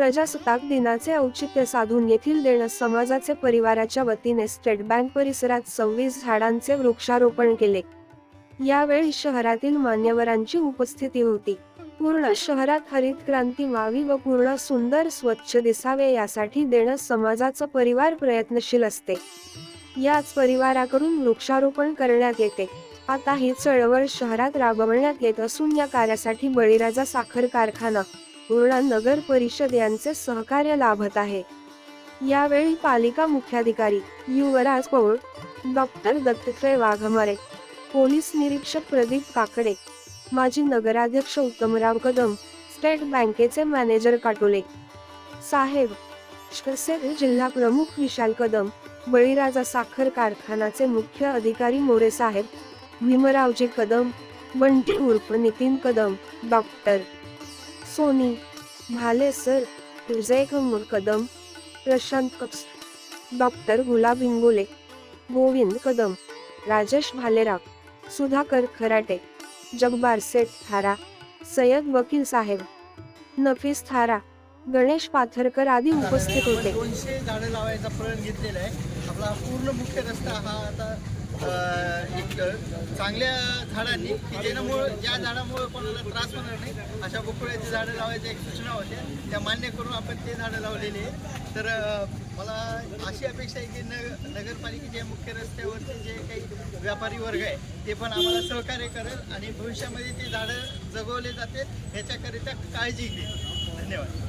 प्रजासत्ताक दिनाचे औचित्य साधून येथील देणस समाजाचे परिवाराच्या वतीने स्टेट बँक परिसरात सव्वीस झाडांचे वृक्षारोपण केले. यावेळी शहरातील मान्यवरांची उपस्थिती होती. पूर्ण शहरात हरित क्रांती व्हावी व पूर्ण सुंदर स्वच्छ दिसावे यासाठी देणं समाजाचं परिवार प्रयत्नशील असते. याच परिवाराकडून वृक्षारोपण करण्यात येते. आता ही चळवळ शहरात राबवण्यात येत असून या कार्यासाठी बळीराजा साखर कारखाना पूर्णा नगर परिषद यांचे सहकार्य लाभत आहे. यावेळी पालिका मुख्याधिकारी युवराज पौळ डॉक्टर दत्तात्रय वाघमारे पोलीस निरीक्षक प्रदीप काकडे माजी नगराध्यक्ष उत्तमराव कदम स्टेट बँकेचे मॅनेजर काटोले साहेब जिल्हा प्रमुख विशाल कदम बळीराजा साखर कारखानाचे मुख्य अधिकारी मोरे साहेब भीमरावजी कदम बंटी उर्फ Nitin Kadam doctor Soni Mhale sir Vijay Kamur Kadam Prashant Kaps doctor Gulab Ingole Govind Kadam Rajesh Bhalerao Sudhakar Kharate Jagbar Seth Thara Sayyad वकील साहेब नफीस थारा गणेश पाथरकर आदी उपस्थित होते. दोनशे झाडं लावायचा प्रण घेतलेला आहे. आपला पूर्ण मुख्य रस्ता हा आता एक चांगल्या झाडांनी की ज्याच्यामुळं ज्या झाडामुळं कोणाला त्रास होणार नाही. अशा बोकळ्याची झाडं लावायच्या एक सूचना होत्या. त्या मान्य करून आपण ते झाडं लावलेली आहे तर मला अशी अपेक्षा आहे की न नगरपालिकेच्या मुख्य रस्त्यावरचे जे काही व्यापारी वर्ग आहे ते पण आम्हाला सहकार्य करेल आणि भविष्यामध्ये ते झाडं जगवले जाते याच्याकरिता काळजी घेईल धन्यवाद.